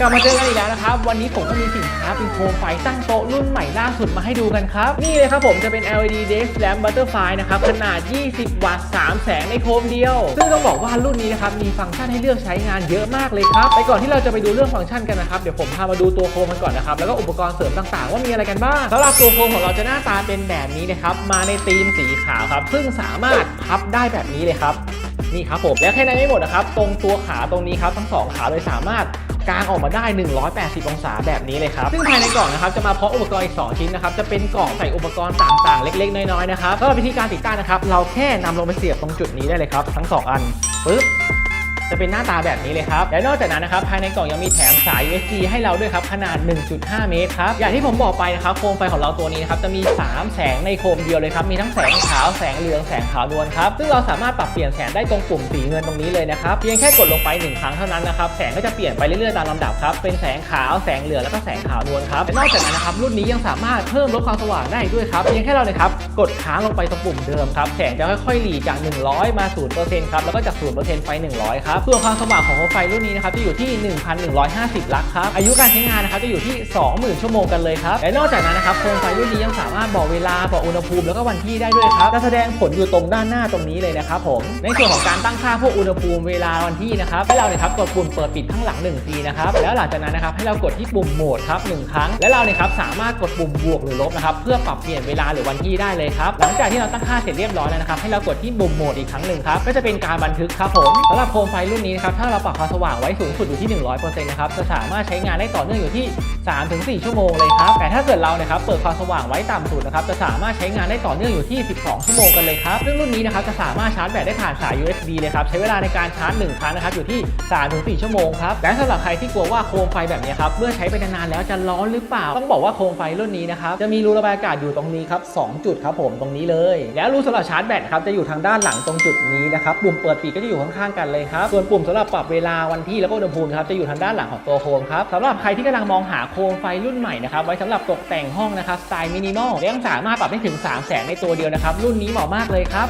กลับมาเจอกันอีกแล้วนะครับ วันนี้ผมก็มีสินค้าเป็นโคมไฟตั้งโต๊ะรุ่นใหม่ล่าสุดมาให้ดูกันครับ นี่เลยครับผมจะเป็น LED Desk Lamp Butterfly นะครับ ขนาด 20 วัตต์ 3 แสงในโคมเดียว ซึ่งต้องบอกว่ารุ่นนี้นะครับ มีฟังก์ชันให้เลือกใช้งานเยอะมากเลยครับ ไปก่อนที่เราจะไปดูเรื่องฟังก์ชันกันนะครับ เดี๋ยวผมพามาดูตัวโคมกันก่อนนะครับ แล้วก็อุปกรณ์เสริมต่างๆ ว่ามีอะไรกันบ้างสำหรับตัวโคมของเราจะหน้าตาเป็นแบบนี้นะครับ มาในธีมสีขาวครับ ซึ่งสามารถพับได้แบบนี้เลยครับนี่ครับผมและแค่นั้นไม่หมดนะครับ ตรงตัวขาตรงนี้ครับทั้งสองขาเลยสามารถ กางออกมาได้ 180 องศาแบบนี้เลยครับ ซึ่งภายในกล่องนะครับจะมาพร้อมอุปกรณ์อีก 2 ชิ้นนะครับจะเป็นกล่องใส่อุปกรณ์ต่างๆ เล็ก ๆ น้อยๆนะครับสำหรับวิธีการติดตั้งนะครับเราแค่นำลงไปเสียบตรงจุดนี้ได้เลยครับทั้ง 2 อันปึ๊บ จะเป็นหน้าตาแบบนี้เลยครับและนอกจากนั้นนะครับภายในกล่องยังมีแถมสาย USB ให้เราด้วยครับขนาด 1.5 เมตรครับอย่างที่ผมบอกไปนะครับโคมไฟของเราตัวนี้นะครับจะมี 3 แสงในโคมเดียวเลยครับมีทั้งแสงขาวแสงเหลืองแสงขาวนวลครับซึ่งเราสามารถปรับเปลี่ยนแสงได้ตรงปุ่มสีเงินตรงนี้เลยนะครับเพียงแค่กดลงไป 1 ครั้งเท่านั้นนะครับแสงก็จะเปลี่ยนไปเรื่อยๆตามลำดับครับเป็นแสงขาวแสงเหลืองแล้วก็แสงขาวนวลครับนอกจากนั้นนะครับรุ่นนี้ยังสามารถเพิ่มลดความสว่างได้ด้วยครับเพียงแค่เราเนี่ยครับกดค้างลงไปตรงปุ่มเดิมครับแสงจะค่อยๆหลีจาก 100 มา 0%ครับแล้วก็จาก 0%ไป 100 ครับส่วนความสว่างของโคมไฟรุ่นนี้นะครับจะอยู่ที่ 1,150 ลักครับ อายุการใช้งานนะครับจะอยู่ที่ 20,000 ชั่วโมงกันเลยครับ และนอกจากนั้นนะครับโคมไฟรุ่นนี้ยังสามารถบอกเวลา บอกอุณหภูมิ แล้วก็วันที่ได้ด้วยครับ จะแสดงผลอยู่ตรงด้านหน้าตรงนี้เลยนะครับผม ในส่วนของการตั้งค่าพวกอุณหภูมิเวลาวันที่นะครับให้เราเนี่ยครับกดปุ่มเปิดปิดข้างหลัง1ทีนะครับ แล้วหลังจากนั้นนะครับให้เรากดที่ปุ่มโหมดครับหนึ่งครั้ง และเราเนี่ยครับสามารถกดปุ่มบวกหรือลบนะครับเพื่อปรับเปลี่ยนเวลาหรือวันที่ได้เลยครับ หลังจากที่เราตั้งค่าเสร็จเรียบร้อยแล้วนะครับให้เรากดที่ปุ่มโหมดอีกครั้งหนึ่งครับก็จะเป็นการบันทึกครับผมสำหรับโคมไฟรุ่นนี้นะครับถ้าเราปรับความสว่างไว้สูงสุดอยู่ที่ 100%นะครับจะสามารถใช้งานได้ต่อเนื่องอยู่ที่ 3-4 ชั่วโมงเลยครับแต่ถ้าเกิดเราเนี่ยครับเปิดความสว่างไว้ต่ำสุดนะครับจะสามารถใช้งานได้ต่อเนื่องอยู่ที่ 12 ชั่วโมงกันเลยครับซึ่งรุ่นนี้นะครับจะสามารถชาร์จแบตได้ผ่านสาย USB เลยครับใช้เวลาในการชาร์จ 1 ครั้งนะครับอยู่ที่ 3-4 ชั่วโมงครับและสำหรับใครที่กลัวว่าโคมไฟแบบนี้ครับเมื่อใช้ไปนานๆแล้วจะร้อนหรือเปล่า ต้องบอกว่าโคมไฟรุ่นนี้นะครับจะมีรูระบายอากาศอยู่ตรงนี้ครับ2จุดครับผมตรงนี้เลย แล้วรูสำหรับชาร์จแบตครับจะอยู่ทางด้านหลังตรงจุดนี้นะครับปุ่มเปิดปิดก็จะอยู่ข้างๆกันเลยครับส่วนปุ่มสำหรับปรับเวลาวันที่แล้วก็อุณหภูมิครับจะอยู่ทางด้านหลังของตัวโคมครับสำหรับใครที่กำลังมองหาโคมไฟรุ่นใหม่นะครับไว้สำหรับตกแต่งห้องนะครับสไตล์มินิมอลและยังสามารถปรับได้ถึง3แสงในตัวเดียวนะครับรุ่นนี้เหมาะมากเลยครับ